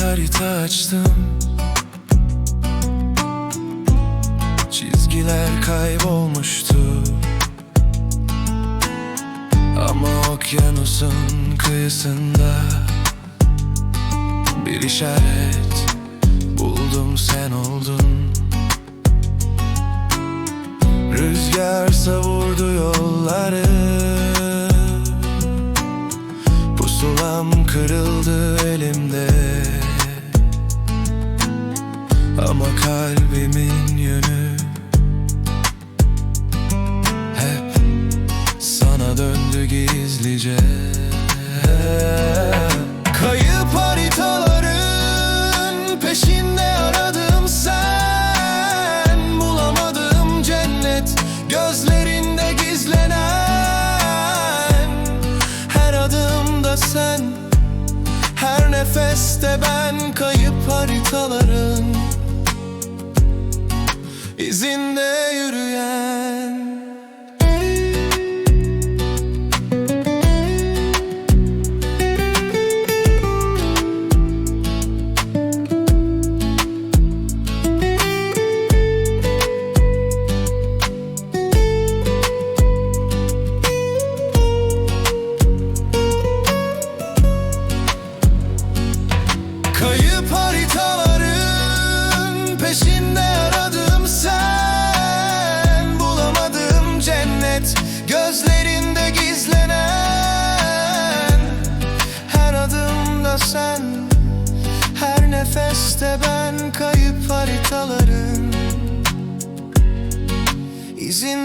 harita açtım. Çizgiler kaybolmuştu. Ama okyanusun kıyısında Bir işaret Pusulam kırıldı elimde. Ama kalbimin yönü Hep sana döndü gizlice nefeste ben kayıp haritaların izinde yürüyen Kayıp haritaların peşinde aradım sen. Bulamadım cennet gözlerinde gizlenen. Her adımda sen, her nefeste ben. Kayıp haritaların izinde